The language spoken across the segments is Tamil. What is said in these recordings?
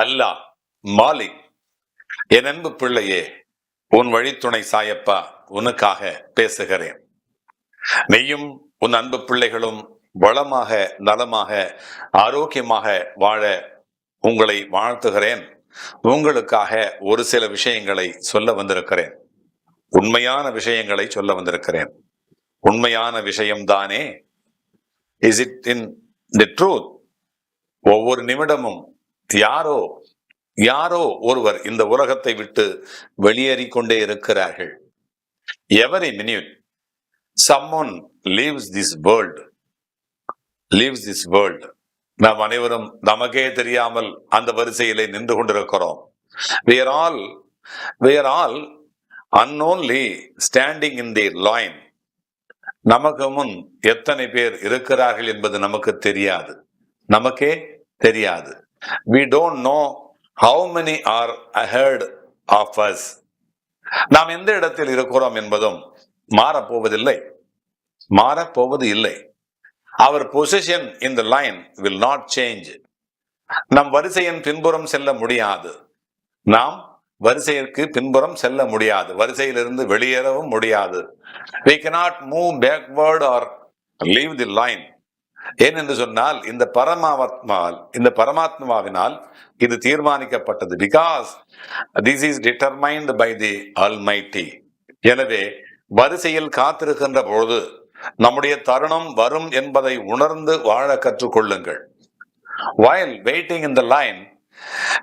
அல்லாஹ் மாலிக் என் அன்பு பிள்ளையே உன் வழித்துணை சாயப்பா உனக்காக பேசுகிறேன். நீயும் உன் அன்பு பிள்ளைகளும் வளமாக நலமாக ஆரோக்கியமாக வாழ உங்களை வாழ்த்துகிறேன். உங்களுக்காக ஒரு சில விஷயங்களை சொல்ல வந்திருக்கிறேன். உண்மையான விஷயங்களை சொல்ல வந்திருக்கிறேன். உண்மையான விஷயம்தானே is it in the truth ஒவ்வொரு நிமிடமும் யாரோ யாரோ ஒருவர் இந்த உலகத்தை விட்டு வெளியேறி கொண்டே இருக்கிறார்கள். Every minute someone leaves this world leaves this world நாம் அனைவரும் நமக்கே தெரியாமல் அந்த வரிசையிலே நின்று கொண்டிருக்கிறோம். We're all we're all are standing in the line நமக்கு முன் எத்தனை பேர் இருக்கிறார்கள் என்பது நமக்கு தெரியாது. நமக்கே தெரியாது. We don't know how many are ahead of us நாம் எந்த இடத்தில் இருக்கிறோம் என்பதும் மாறப்போவதில்லை. மாறப்போவது இல்லை. Our position in the line will not change நம் வரிசையின் பின்புறம் செல்ல முடியாது. நாம் வரிசையிற்கு பின்புறம் செல்ல முடியாது. வரிசையிலிருந்து வெளியேறவும் முடியாது. We cannot move backward or leave the line ஏனென்று சொன்னால் இந்த பரமாத்மால் இந்த பரமாத்மாவினால் இது தீர்மானிக்கப்பட்டது. Because this is determined by the almighty எனவே வரிசையில் காத்திருக்கின்ற பொழுது நம்முடைய தருணம் வரும் என்பதை உணர்ந்து வாழ கற்றுக்கொள்ளுங்கள். While waiting in the line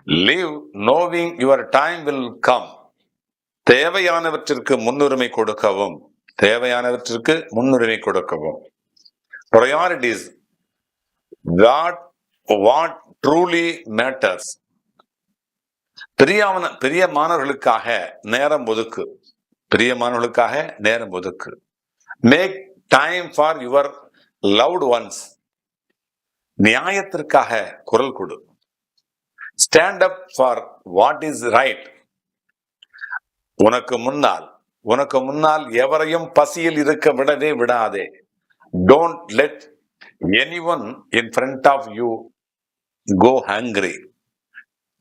live knowing your time will come தேவையானவற்றிற்கு முன்னுரிமை கொடுக்கவும். தேவையானவற்றிற்கு முன்னுரிமை கொடுக்கவும். Priorities what what truly matters. பிரியமான பிரியமானவர்களுக்காக நேரம் ஒதுக்கு. பிரியமானவர்களுக்காக நேரம் ஒதுக்கு. Make time for your loved ones நியாயத்திற்காக குரல் கொடு. Stand up for what is right உனக்கு முன்னால் உனக்கு முன்னால் எவரையும் பசியில் இருக்க விடவே விடாதே. Don't let any one in front of you go hungry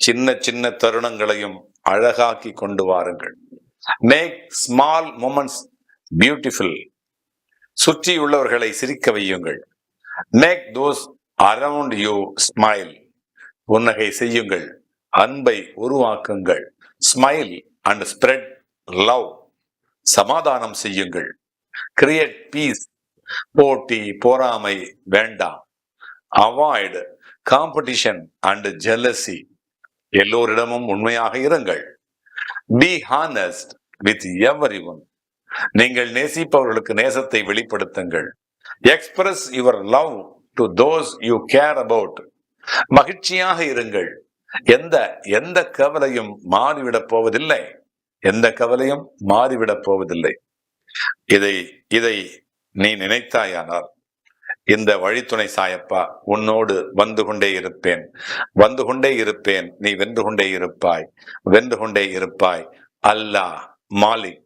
சின்ன சின்ன தருணங்களையும் அழகாக்கி கொண்டு வாருங்கள். மேக் ஸ்மால் மூமெண்ட்ஸ் பியூட்டிஃபுல் சுற்றியுள்ளவர்களை சிரிக்க வையுங்கள். Make those around you smile புன்னகை செய்யுங்கள். அன்பை உருவாக்குங்கள். ஸ்மைல் அண்ட் ஸ்ப்ரெட் லவ் சமாதானம் செய்யுங்கள். கிரியேட் பீஸ் போட்டி பொறாமை வேண்டாம். அவாய்டு காம்படிஷன் அண்ட் ஜெலசி எல்லோரிடமும் உண்மையாக இருங்கள். Be honest with every one நீங்கள் நேசிப்பவர்களுக்கு நேசத்தை வெளிப்படுத்துங்கள். Express your love to those you care about மகிழ்ச்சியாக இருங்கள். எந்த எந்த கவலையும் மாறிவிடப் போவதில்லை. எந்த கவலையும் மாறிவிடப் போவதில்லை. இதை இதை நீ நினைத்தாயானால் இந்த வழித்துணை சாயப்பா உன்னோடு வந்து கொண்டே இருப்பேன். வந்து கொண்டே இருப்பேன் நீ வென்று கொண்டே இருப்பாய். வென்று கொண்டே இருப்பாய். அல்லாஹ் மாலிக்.